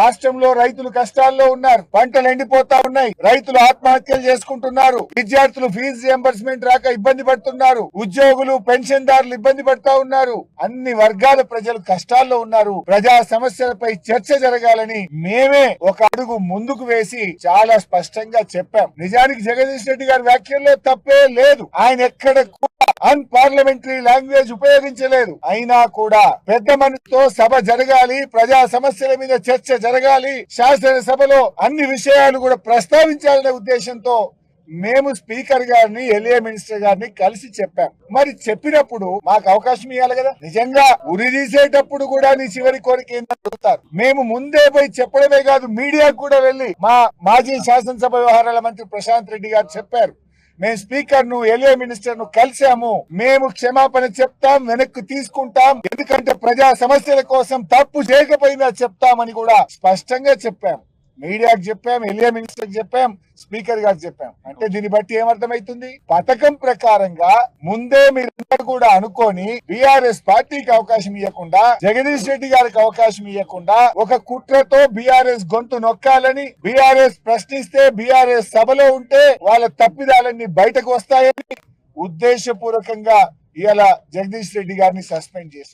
రాష్ట్రంలో రైతులు కష్టాల్లో ఉన్నారు. పంటలు ఎండిపోతా ఉన్నాయి. రైతులు ఆత్మహత్యలు చేసుకుంటున్నారు. విద్యార్థులు ఫీజు రియంబర్స్మెంట్ రాక ఇబ్బంది పడుతున్నారు. ఉద్యోగులు పెన్షన్దారులు ఇబ్బంది పడతా ఉన్నారు. అన్ని వర్గాల ప్రజలు కష్టాల్లో ఉన్నారు. ప్రజా సమస్యలపై చర్చ జరగాలని మేమే ఒక అడుగు ముందుకు వేసి చాలా స్పష్టంగా చెప్పాం. నిజానికి జగదీష్ రెడ్డి గారి వ్యాఖ్యల్లో తప్పే లేదు. ఆయన ఎక్కడ అన్పార్లమెంటరీ లాంగ్వేజ్ ఉపయోగించలేదు. అయినా కూడా పెద్ద మనసుతో సభ జరగాలి ప్రజా సమస్యల మీద చర్చ జరగాలి. శాసనసభలో అన్ని విషయాలు కూడా ప్రస్తావించాలనే ఉద్దేశంతో మేము స్పీకర్ గారిని ఎలియా మినిస్టర్ గారిని కలిసి చెప్పాం. మరి చెప్పినప్పుడు మాకు అవకాశం ఇవ్వాలి కదా? నిజంగా ఉరి తీసేటప్పుడు కూడా నీ చివరి కోరిక ఏంటని మేము ముందే పోయి చెప్పడమే కాదు మీడియాకు కూడా వెళ్ళి మా మాజీ శాసనసభ వ్యవహారాల మంత్రి ప్రశాంత్ రెడ్డి గారు చెప్పారు. మేము స్పీకర్ను ఎలియా మినిస్టర్ను కలిసాము మేము క్షమాపణ చెప్తాం వెనక్కి తీసుకుంటాం. ఎందుకంటే ప్రజా సమస్యల కోసం తప్పు చేయకపోయినా చెప్తామని కూడా స్పష్టంగా చెప్పాము. మీడియాకు చెప్పాం ఎలియా మినిస్టర్ చెప్పాం స్పీకర్ గారు చెప్పాం. అంటే దీన్ని బట్టి ఏమర్థమైతుంది పథకం ప్రకారంగా ముందే మీరందరూ కూడా అనుకొని బీఆర్ఎస్ పార్టీకి అవకాశం ఇవ్వకుండా జగదీష్ రెడ్డి గారికి అవకాశం ఇవ్వకుండా ఒక కుట్రతో బీఆర్ఎస్ గొంతు నొక్కాలని బీఆర్ఎస్ ప్రశ్నిస్తే బీఆర్ఎస్ సభలో ఉంటే వాళ్ళ తప్పిదాలన్నీ బయటకు వస్తాయని ఉద్దేశపూర్వకంగా ఇవాళ జగదీష్ రెడ్డి గారిని సస్పెండ్ చేశారు.